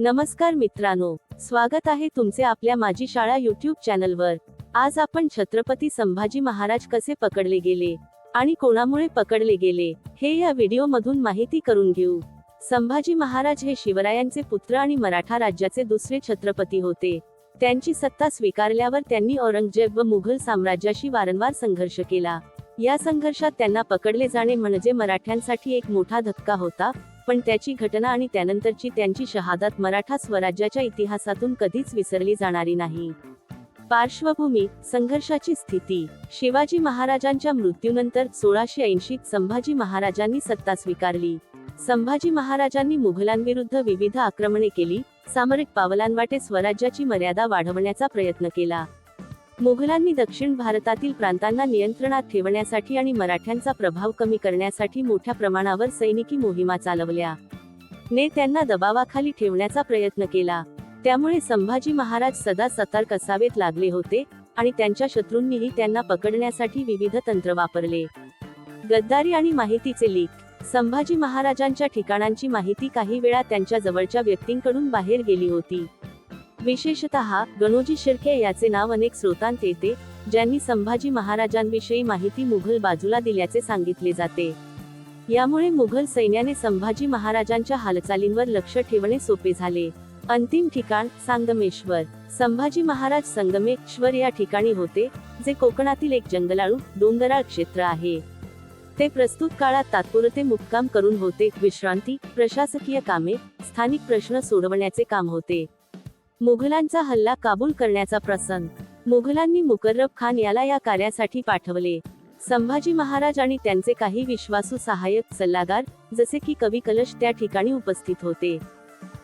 नमस्कार मित्रांनो स्वागत आहे तुमचे आपल्या माझी शाळा युट्यूब चॅनलवर. आज आपण छत्रपती संभाजी महाराज कसे पकडले गेले आणि कोणामुळे पकडले गेले हे या व्हिडिओ मधून माहिती करून घेऊ. संभाजी महाराज हे शिवरायांचे पुत्र आणि मराठा राज्याचे दुसरे छत्रपती होते. त्यांची सत्ता स्वीकारल्यावर त्यांनी औरंगजेब व मुघल साम्राज्याशी वारंवार संघर्ष केला. या संघर्षात त्यांना पकडले जाणे म्हणजे मराठ्यांसाठी एक मोठा धक्का होता पण त्याची घटना आणि त्यानंतरची त्यांची शहादात मराठा स्वराज्याच्या इतिहासातून कधीच विसरली जाणारी नाही. पार्श्वभूमी संघर्षाची स्थिती शिवाजी महाराजांच्या मृत्यूनंतर सोळाशे ऐंशीत संभाजी महाराजांनी सत्ता स्वीकारली. संभाजी महाराजांनी मुघलांविरुद्ध विविध आक्रमणे केली सामरिक पावलांवाटे स्वराज्याची मर्यादा वाढवण्याचा प्रयत्न केला. मुघलांनी दक्षिण भारतातील प्रांतांना नियंत्रणात ठेवण्यासाठी आणि मराठ्यांचा प्रभाव कमी करण्यासाठी मोठ्या प्रमाणावर सैनिकी मोहिमा चालवल्या. ने त्यांना दबावाखाली ठेवण्याचा प्रयत्न केला. त्यामुळे संभाजी महाराज सदा सतर्क असावेत लागले होते आणि त्यांच्या शत्रूंनीही त्यांना पकडण्यासाठी विविध तंत्र वापरले. गद्दारी आणि माहितीचे लीक. संभाजी महाराजांच्या ठिकाणांची माहिती काही वेळा त्यांच्या जवळच्या व्यक्तींकडून बाहेर गेली होती. विशेषतः गणोजी शिर्के याचे नाव अनेक स्रोतांत येते ज्यांनी संभाजी महाराजांविषयी माहिती मुघल बाजूला दिल्याचे सांगितले जाते. यामुळे मुघल सैन्याने संभाजी महाराजांच्या हालचालींवर लक्ष ठेवणे सोपे झाले. अंतिम ठिकाण संगमेश्वर. संभाजी महाराज संगमेश्वर या ठिकाणी होते जे कोकणातील एक जंगलाळू डोंगराळ क्षेत्र आहे. ते प्रस्तुत काळात तात्पुरते मुक्काम करून होते विश्रांती प्रशासकीय कामे स्थानिक प्रश्न सोडवण्याचे काम होते. मुघलांचा हल्ला काबूल करण्याचा प्रसंग. मुघलांनी मुकर्रब खान याला या कार्यासाठी पाठवले. संभाजी महाराज आणि त्यांचे काही विश्वासू सहाय्यक सल्लागार जसे की कवी कलश त्या ठिकाणी उपस्थित होते.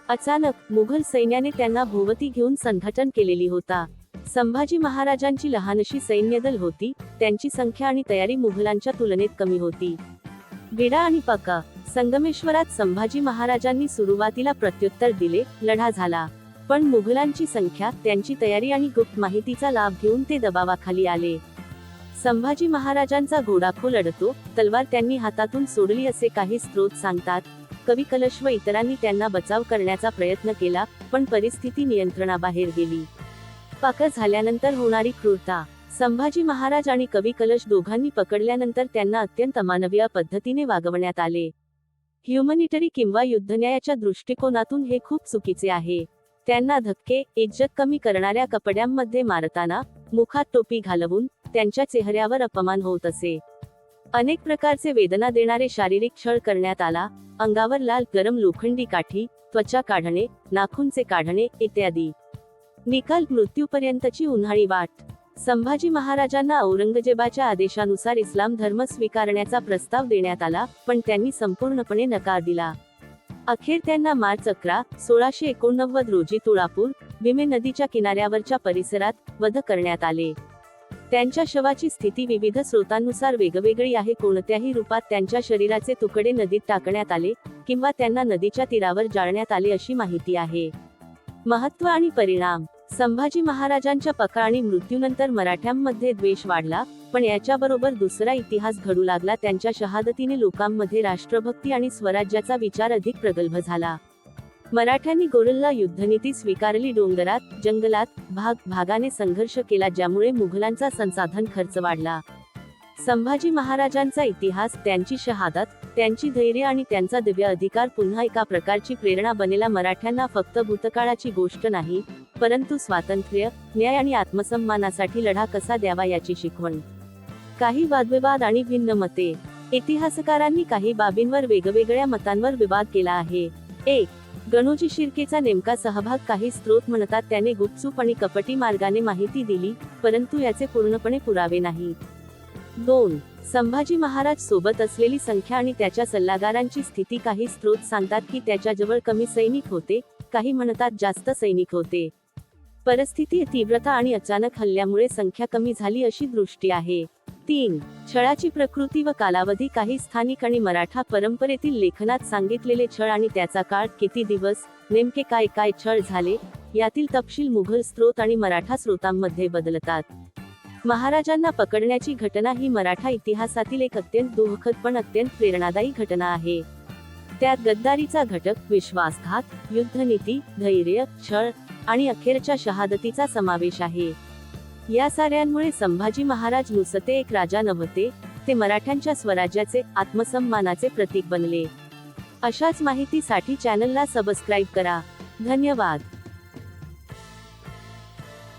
अचानक मुघल सैन्याने त्यांना भोवती घेऊन संघटन केलेली होता. संभाजी महाराजांची लहानशी सैन्यदल होती त्यांची संख्या आणि तयारी मुघलांच्या तुलनेत कमी होती. विडा आणि पका संगमेश्वरात संभाजी महाराजांनी सुरुवातीला प्रत्युत्तर दिले लढा झाला. पण मुघलांची संख्या त्यांची तयारी आणि गुप्त माहितीचा लाभ घेऊन ते दबावाखाली आले. संभाजी महाराजांचा घोडाखोल लढतो तलवार त्यांनी हातातून सोडली असे काही स्रोत सांगतात. कवी कलश व इतरांनी त्यांना बचाव करण्याचा प्रयत्न केला पण परिस्थिती नियंत्रणाबाहेर गेली. पाकर झाल्यानंतर होणारी क्रूरता. संभाजी महाराज आणि कवी कलश दोघांनी पकडल्यानंतर त्यांना अत्यंत मानवीय पद्धतीने वागवण्यात आले. ह्युमनिटरी किंवा युद्धन्यायाच्या दृष्टिकोनातून हे खूप चुकीचे आहे. त्यांना धक्के इज्जत कमी करणाऱ्या कपड्यांमध्ये मारताना मुखात टोपी घालवून त्यांच्या चेहऱ्यावर अपमान होत असे. अनेक प्रकारचे वेदना देणारे शारीरिक छळ करण्यात आला अंगावर लाल गरम लोखंडी काठी त्वचा काढणे नाखूनचे काढणे इत्यादी. निकाल मृत्यूपर्यंतची उन्हाळी वाट. संभाजी महाराजांना औरंगजेबाच्या आदेशानुसार इस्लाम धर्म स्वीकारण्याचा प्रस्ताव देण्यात आला पण त्यांनी संपूर्णपणे नकार दिला. अखेर त्यांना मार्च अकरा सोळाशे एकोणनव्वद रोजी तुळापूर भीमे नदीच्या किनाऱ्यावरच्या परिसरात वध करण्यात आले. त्यांच्या शवाची स्थिती विविध स्रोतांनुसार वेगवेगळी आहे. कोणत्याही रूपात त्यांच्या शरीराचे तुकडे नदीत टाकण्यात आले किंवा त्यांना नदीच्या तीरावर जाळण्यात आले अशी माहिती आहे. महत्त्व आणि परिणाम संभाजी महाराजांच्या पका आणि मृत्यूनंतर मराठ्यांमध्ये द्वेष वाढला पण याच्याबरोबर दुसरा इतिहास घडू लागला. त्यांच्या शहादतीने लोकांमध्ये राष्ट्रभक्ती आणि स्वराज्याचा विचार अधिक प्रगल्भ झाला. मराठ्यांनी गोरल्ला युद्धनीती स्वीकारली. डोंगरात जंगलात भाग भागाने संघर्ष केला ज्यामुळे मुघलांचा संसाधन खर्च वाढला. संभाजी महाराजांचा इतिहास त्यांची शहादत त्यांची धैर्य आणि त्यांचा दिव्य अधिकार पुन्हा एका प्रकारची प्रेरणा बनेला. मराठ्यांना फक्त भूतकाळाची गोष्ट नाही परंतु स्वातंत्र्य न्याय आणि आत्मसन्मानासाठी लढा कसा द्यावा याची शिकवण. काही वादविवाद आणि भिन्न मते. इतिहासकारांनी काही बाबींवर वेगवेगळ्या मतांवर विवाद केला आहे. एक. गणोजी शिर्केचा नेमका सहभाग काही स्रोत म्हणतात त्याने गुपचूप आणि कपटी मार्गाने माहिती दिली परंतु याचे पूर्णपणे पुरावे नाही. दोन. संभाजी महाराज सोबत असलेली संख्या आणि त्याच्या सल्लागारांची स्थिती काही स्रोत सांगतात की त्याच्याजवळ कमी सैनिक होते काही म्हणतात जास्त सैनिक होते. परिस्थिती तीव्रता आणि अचानक हल्ल्यामुळे संख्या कमी झाली अशी दृष्टी आहे. तीन. छळाची प्रकृती व कालावधी काही स्थानिक आणि मराठा परंपरेतील लेखनात सांगितलेले छळ आणि त्याचा काळ किती दिवस नेमके काय काय छळ झाले यातील तपशील मुघल स्रोत आणि मराठा स्रोतांमध्ये बदलतात. महाराजांना पकडण्याची घटना ही मराठा इतिहासातील एक अत्यंत दुःखद पण अत्यंत प्रेरणादायी घटना आहे. त्यात गद्दारीचा घटक विश्वासघात युद्धनीती धैर्य छळ आणि अखेरच्या शहादतीचा समावेश आहे. या साऱ्यांमुळे संभाजी महाराज नुसते एक राजा नव्हते ते मराठ्यांच्या स्वराज्याचे आत्मसन्मानाचे प्रतीक बनले. अशाच माहितीसाठी चॅनलला सबस्क्राईब करा. धन्यवाद.